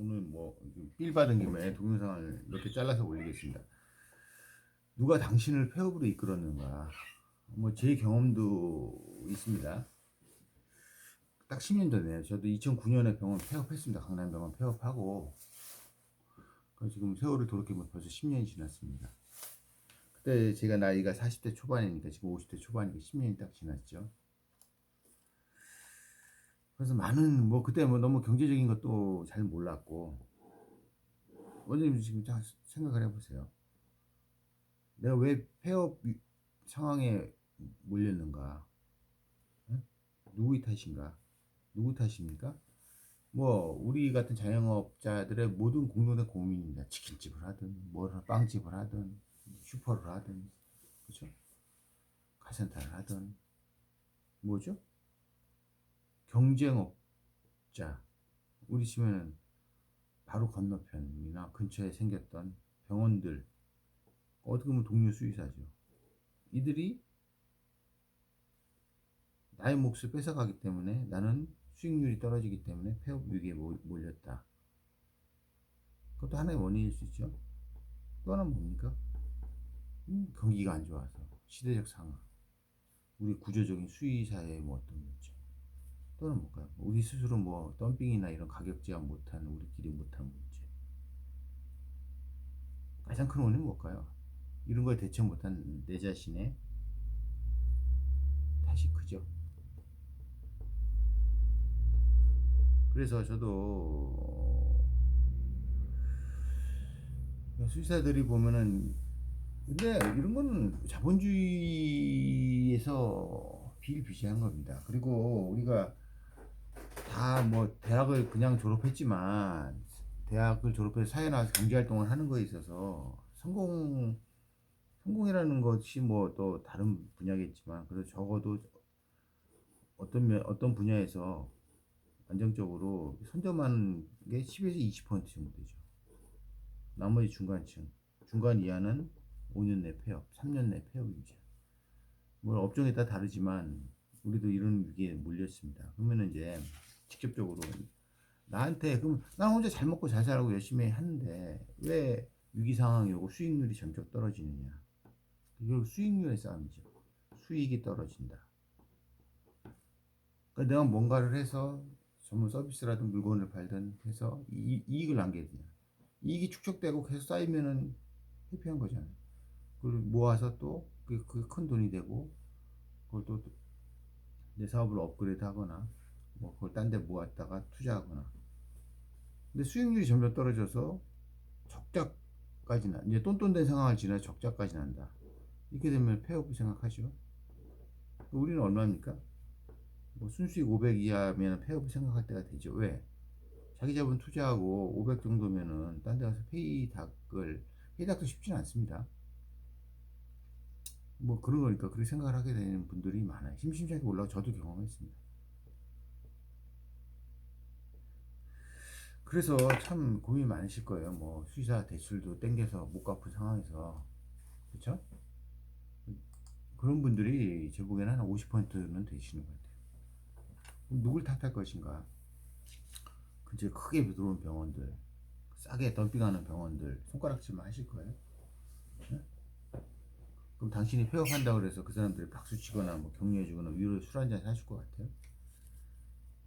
오늘 뭐삘 받은 김에 동영상을 몇개 잘라서 올리겠습니다. 누가 당신을 폐업으로 이끌었는가? 뭐 제 경험도 있습니다. 딱 10년 전에 저도 2009년에 병원 폐업했습니다. 강남병원 폐업하고 지금 세월을 돌이켜보면 벌써 10년이 지났습니다. 그때 제가 나이가 40대 초반이니까 지금 50대 초반이니까 10년이 딱 지났죠. 그래서 많은 뭐 그때 뭐 너무 경제적인 것도 잘 몰랐고 원장님 지금 자- 생각을 해보세요. 내가 왜 폐업 위- 상황에 몰렸는가? 응? 누구의 탓인가? 누구 탓입니까? 뭐 우리 같은 자영업자들의 모든 공동된 고민입니다. 치킨집을 하든 뭐 빵집을 하든 슈퍼를 하든 그렇죠? 카센터를 하든 뭐죠? 경쟁업자 우리 치면 바로 건너편이나 근처에 생겼던 병원들 어떻게 보면 동료 수의사죠. 이들이 나의 몫을 뺏어가기 때문에 나는 수익률이 떨어지기 때문에 폐업 위기에 몰- 몰렸다. 그것도 하나의 원인일 수 있죠. 또 하나는 뭡니까? 음, 경기가 안 좋아서 시대적 상황, 우리 구조적인 수의사의 뭐 어떤 문제, 또는 뭘까요? 우리 스스로 뭐 덤핑이나 이런 가격 제한 못하는 우리끼리 못한 문제. 가장 큰 원인은 뭘까요? 이런 거에 대처 못한 내 자신의 탓이 크죠. 그래서 저도 수의사들이 보면은 근데 이런 거는 자본주의에서 비일비재한 겁니다. 그리고 우리가 다 뭐 대학을 그냥 졸업했지만 대학을 졸업해서 사회 나와서 경제 활동을 하는 거에 있어서 성공 성공이라는 것이 뭐 또 다른 분야겠지만 그래도 적어도 어떤 면- 어떤 분야에서 안정적으로 선점하는 게 10에서 20% 정도 되죠. 나머지 중간층, 중간 이하는 5년 내 폐업, 3년 내 폐업이죠. 뭐 업종에 따라 다르지만 우리도 이런 위기에 몰렸습니다. 그러면 이제 직접적으로 나한테 그럼 나 혼자 잘 먹고 잘 살고 열심히 하는데 왜 위기 상황이 오고 수익률이 점점 떨어지느냐? 이거 수익률의 싸움이죠. 수익이 떨어진다. 그러니까 내가 뭔가를 해서 전문 서비스라든 물건을 팔든 해서 이, 이익을 남겨야 되냐. 이익이 축적되고 계속 쌓이면은 회피한 거잖아요. 그걸 모아서 또 그게, 그게 큰 돈이 되고 그걸 또 내 사업을 업그레이드 하거나 뭐 그걸 딴 데 모았다가 투자하거나 근데 수익률이 점점 떨어져서 적자까지 나 이제 똔똔된 상황을 지나 적자까지 난다 이렇게 되면 폐업을 생각하죠 우리는 얼마입니까? 뭐 순수익 500 이하면 폐업을 생각할 때가 되죠 왜? 자기 자본 투자하고 500 정도면은 딴 데 가서 페이닥을 페이닥도 쉽지는 않습니다 뭐 그런 거니까 그렇게 생각을 하게 되는 분들이 많아요. 심심찮게 올라가 저도 경험했습니다. 그래서 참 고민이 많으실 거예요. 뭐 수의사 대출도 땡겨서 못 갚은 상황에서 그렇죠? 그런 분들이 제 보기에는 한 50%는 되시는 것 같아요. 누굴 탓할 것인가? 근처에 크게 들어온 병원들, 싸게 덤핑하는 병원들 손가락질만 하실 거예요. 그럼 당신이 폐업한다 그래서 그 사람들이 박수 치거나 뭐 격려해주거나 위로 술 한잔 사실 것 같아요?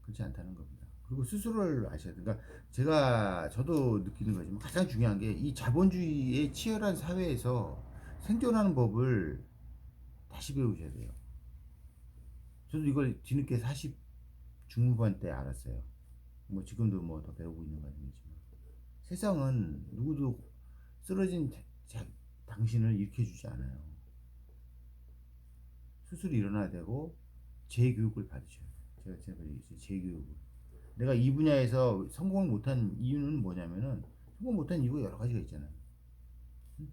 그렇지 않다는 겁니다. 그리고 스스로를 아셔야 돼요. 그러니까 제가 저도 느끼는 거지만 가장 중요한 게 이 자본주의의 치열한 사회에서 생존하는 법을 다시 배우셔야 돼요. 저도 이걸 뒤늦게 40 중후반 때 알았어요. 뭐 지금도 뭐 더 배우고 있는 과정이지만 세상은 누구도 쓰러진 자- 자- 당신을 일으켜주지 않아요. 스스로 일어나야 되고 재교육을 받으셔야 돼요. 제가 제가 이제 재교육을. 내가 이 분야에서 성공을 못한 이유는 뭐냐면은 성공 못한 이유가 여러 가지가 있잖아요. 응?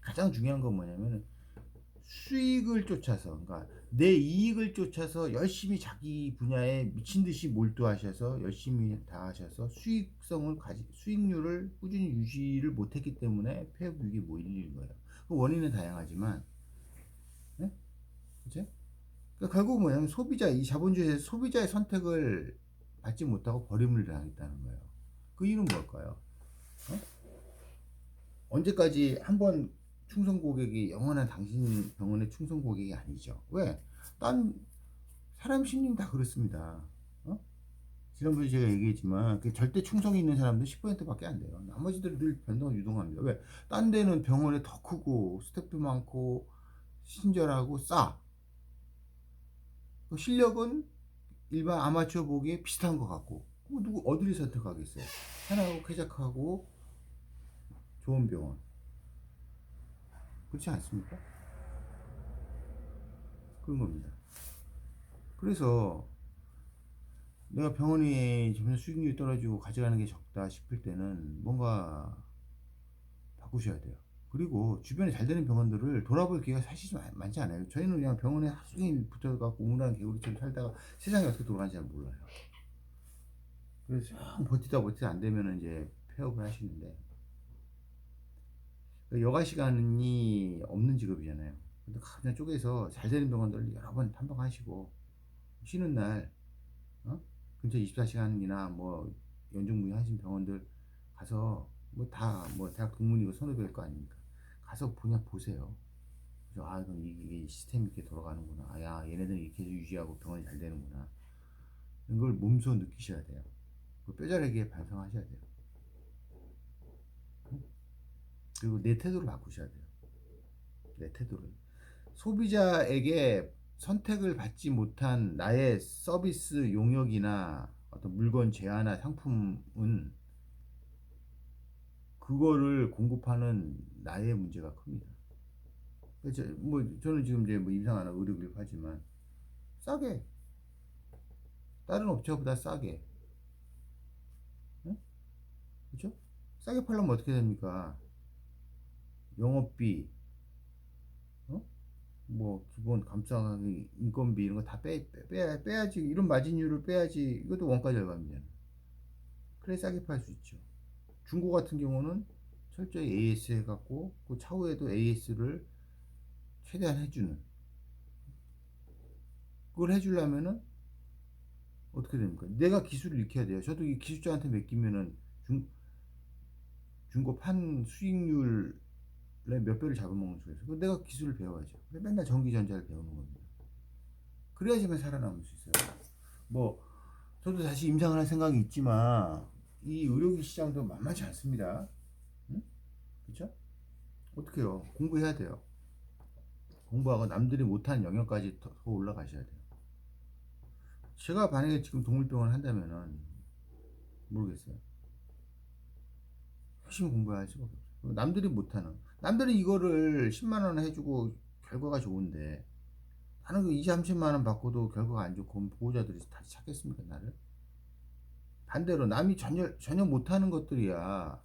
가장 중요한 건 뭐냐면은 수익을 쫓아서, 그러니까 내 이익을 쫓아서 열심히 자기 분야에 미친 듯이 몰두하셔서 열심히 다 하셔서 수익성을 가지, 수익률을 꾸준히 유지를 못했기 때문에 폐업 위기에 몰리는 거예요. 그 원인은 다양하지만, 네? 그죠? 그러니까 결국 뭐냐면 소비자, 이 자본주의에서 소비자의 선택을 받지 못하고 버림을 당했다는 거예요. 그 이유는 뭘까요? 어? 언제까지 한 번 충성 고객이 영원한 당신 병원의 충성 고객이 아니죠. 왜? 딴 사람 심리는 다 그렇습니다. 어? 지난번에 제가 얘기했지만 그 절대 충성이 있는 사람들 10%밖에 안 돼요. 나머지들은 늘 변동을 유동합니다. 왜? 딴 데는 병원에 더 크고 스태프도 많고 친절하고 싸. 그 실력은 일반 아마추어 보기에 비슷한 것 같고 그럼 누구 어디를 선택하겠어요? 편하고 쾌적하고 좋은 병원 그렇지 않습니까? 그런 겁니다. 그래서 내가 병원이 점점 수익률이 떨어지고 가져가는 게 적다 싶을 때는 뭔가 바꾸셔야 돼요. 그리고 주변에 잘 되는 병원들을 돌아볼 기회가 사실 좀 많지 않아요. 저희는 그냥 병원에 하루 종일 붙어갖고 우물한 개구리처럼 살다가 세상이 어떻게 돌아가는지 잘 몰라요. 그래서 좀 버티다 버티다 안 되면은 이제 폐업을 하시는데 그 여가 시간이 없는 직업이잖아요. 근데 그냥 쪼개서 잘 되는 병원들 여러 번 탐방하시고 쉬는 날 어? 근처 24시간이나 뭐 연중무휴 하신 병원들 가서 뭐 다뭐 대학 동문이고 선후배일 거 아닙니까? 가서 그냥 보세요. 그래서 아 이건 이게 시스템이 이렇게 돌아가는구나. 아야 얘네들은 이렇게 유지하고 병원이 잘 되는구나. 이걸 몸소 느끼셔야 돼요. 그 뼈저리게 반성하셔야 돼요. 응? 그리고 내 태도를 바꾸셔야 돼요. 내 태도를. 소비자에게 선택을 받지 못한 나의 서비스 용역이나 어떤 물건 제안이나 상품은 그거를 공급하는 나의 문제가 큽니다. 그래서 뭐 저는 지금 이제 뭐 임상 하나 의료 기업하지만 싸게 다른 업체보다 싸게 응? 그렇죠? 싸게 팔려면 어떻게 됩니까? 영업비 어? 뭐 기본 감사하기 인건비 이런 거 다 빼, 빼, 빼야지 이런 마진율을 빼야지 이것도 원가 절감이잖아 그래 싸게 팔 수 있죠 중고 같은 경우는 철저히 AS 해갖고 그 차후에도 AS를 최대한 해주는 그걸 해주려면은 어떻게 됩니까? 내가 기술을 익혀야 돼요. 저도 이 기술자한테 맡기면은 중 중고 판 수익률에 몇 배를 잡아먹는 속에서 내가 기술을 배워야죠. 맨날 전기전자를 배우는 겁니다. 그래야지만 살아남을 수 있어요. 뭐 저도 다시 임상을 할 생각이 있지만 이 의료기 시장도 만만치 않습니다. 응? 그렇죠? 어떻게요? 공부해야 돼요. 공부하고 남들이 못한 영역까지 더 올라가셔야 돼요. 제가 만약에 지금 동물병원을 한다면은 모르겠어요. 열심히 공부해야 할 수밖에 없어요. 남들이 못하는 남들은 이거를 10만 원 해주고 결과가 좋은데 나는 그 20, 30만 원 받고도 결과가 안 좋고 보호자들이 다시 찾겠습니까 나를? 반대로 남이 전혀 전혀 못하는 것들이야.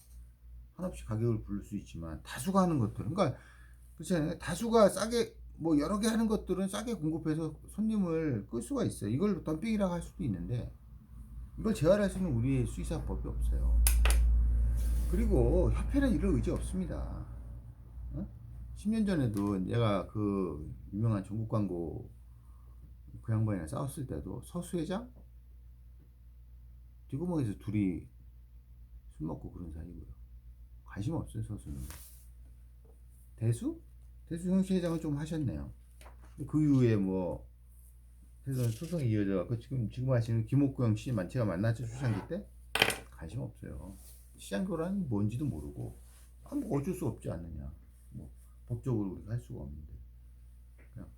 한없이 가격을 부를 수 있지만 다수가 하는 것들. 그러니까 그렇잖아요? 다수가 싸게 뭐 여러 개 하는 것들은 싸게 공급해서 손님을 끌 수가 있어요. 이걸 덤핑이라고 할 수도 있는데 이걸 재활할 수 있는 우리의 수의사법이 없어요. 그리고 협회는 이럴 의지 없습니다. 어? 10년 전에도 내가 그 유명한 전국 광고 그 양반이랑 싸웠을 때도 서수 회장 뒷구멍에서 둘이 술 먹고 그런 사이고요. 관심 없어요, 서수는. 대수? 대수 형씨 회장은 좀 하셨네요. 그 이후에 뭐, 그래서 소송이 이어져갖고 지금, 지금 하시는 김옥구형 씨, 만- 제가 만났죠, 수상기 때? 관심 없어요. 시장 교란이 뭔지도 모르고, 아, 뭐 어쩔 수 없지 않느냐. 뭐, 법적으로 우리가 할 수가 없는데. 그냥,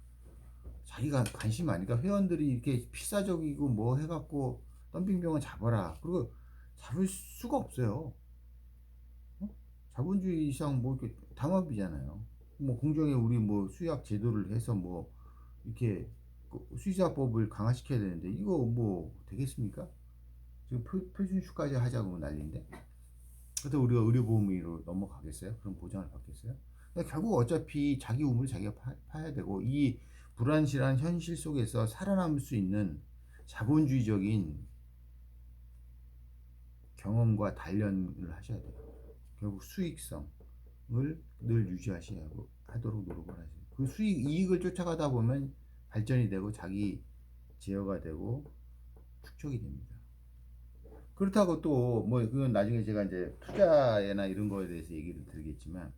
자기가 관심 아니까 회원들이 이렇게 필사적이고 뭐 해갖고, 덤핑병원 잡아라. 그리고 잡을 수가 없어요. 어? 자본주의 이상 뭐 이렇게 당업이잖아요. 뭐 공정에 우리 뭐 수약 제도를 해서 뭐 이렇게 그 수의사법을 강화시켜야 되는데 이거 뭐 되겠습니까? 지금 표, 표준수까지 하자고 난리인데. 그래서 우리가 의료보험으로 넘어가겠어요? 그럼 보장을 받겠어요? 그러니까 결국 어차피 자기 우물을 자기가 파, 파야 되고 이 불안실한 현실 속에서 살아남을 수 있는 자본주의적인 경험과 단련을 하셔야 돼요. 결국 수익성을 늘 유지하셔야 하고 하도록 노력을 하세요. 그 수익 이익을 쫓아가다 보면 발전이 되고 자기 제어가 되고 축적이 됩니다. 그렇다고 또 뭐 그건 나중에 제가 이제 투자나 이런 거에 대해서 얘기를 드리겠지만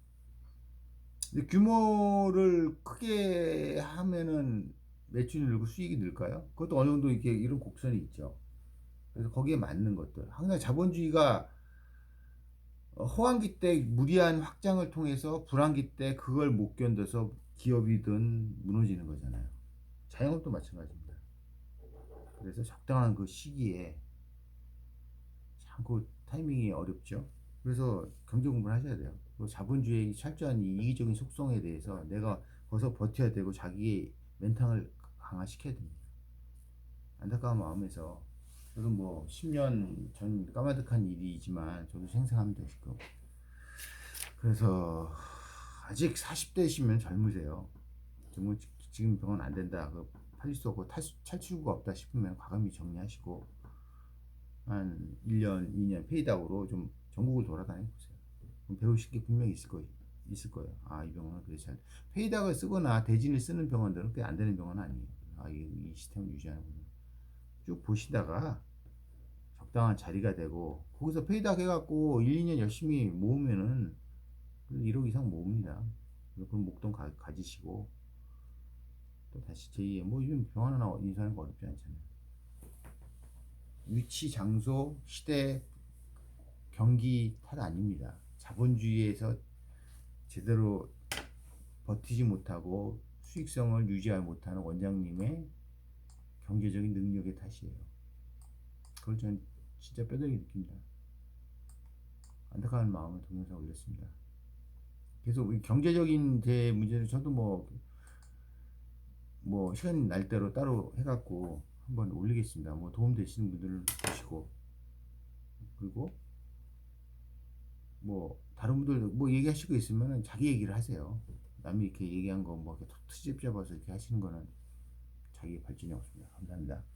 규모를 크게 하면은 매출이 늘고 수익이 늘까요? 그것도 어느 정도 이렇게 이런 곡선이 있죠. 그래서 거기에 맞는 것들. 항상 자본주의가 어, 호황기 때 무리한 확장을 통해서 불황기 때 그걸 못 견뎌서 기업이든 무너지는 거잖아요. 자영업도 마찬가지입니다. 그래서 적당한 그 시기에 참 그 타이밍이 어렵죠. 그래서 경제 공부를 하셔야 돼요. 그 자본주의의 철저한 이 이기적인 속성에 대해서 내가 거기서 버텨야 되고 자기의 멘탈을 강화시켜야 됩니다. 안타까운 마음에서 저도 뭐 10년 전 까마득한 일이지만 저도 생생하면 되시고 그래서 아직 40대시면 젊으세요. 지- 지금 병원 안 된다. 그 팔릴 수 없고 탈, 탈출구가 없다 싶으면 과감히 정리하시고 한 1년, 2년 페이드아웃으로 좀 전국을. 그럼 배우실 게 분명히 있을 거예요. 있을 거예요. 아, 이 병원은 그래 잘 페이드아웃을 쓰거나 대진을 쓰는 병원들은 꽤안 되는 병원은 아니에요. 아, 이, 이 시스템을 유지하는구나. 쭉 보시다가 적당한 자리가 되고 거기서 페이드아웃 해갖고 1, 2년 열심히 모으면은 1억 이상 모읍니다. 그럼 목돈 가, 가지시고 또 다시 제2의 뭐 요즘 병원 하나 인수하는 거 어렵지 않잖아요. 위치, 장소, 시대, 경기 탓 아닙니다. 자본주의에서 제대로 버티지 못하고 수익성을 유지하지 못하는 원장님의 경제적인 능력의 탓이에요. 그걸 전 진짜 뼈저리 느낍니다. 안타까운 마음을 동영상 올렸습니다. 계속 이 경제적인 제 문제를 저도 뭐, 뭐, 시간 날 대로 따로 해갖고 한번 올리겠습니다. 뭐 도움 되시는 분들을 보시고, 그리고 뭐, 다른 분들 뭐 얘기하시고 있으면 자기 얘기를 하세요. 남이 이렇게 얘기한 거 뭐, 이렇게 툭 트집 잡아서 이렇게 하시는 거는 자기 발전이 없습니다. 감사합니다.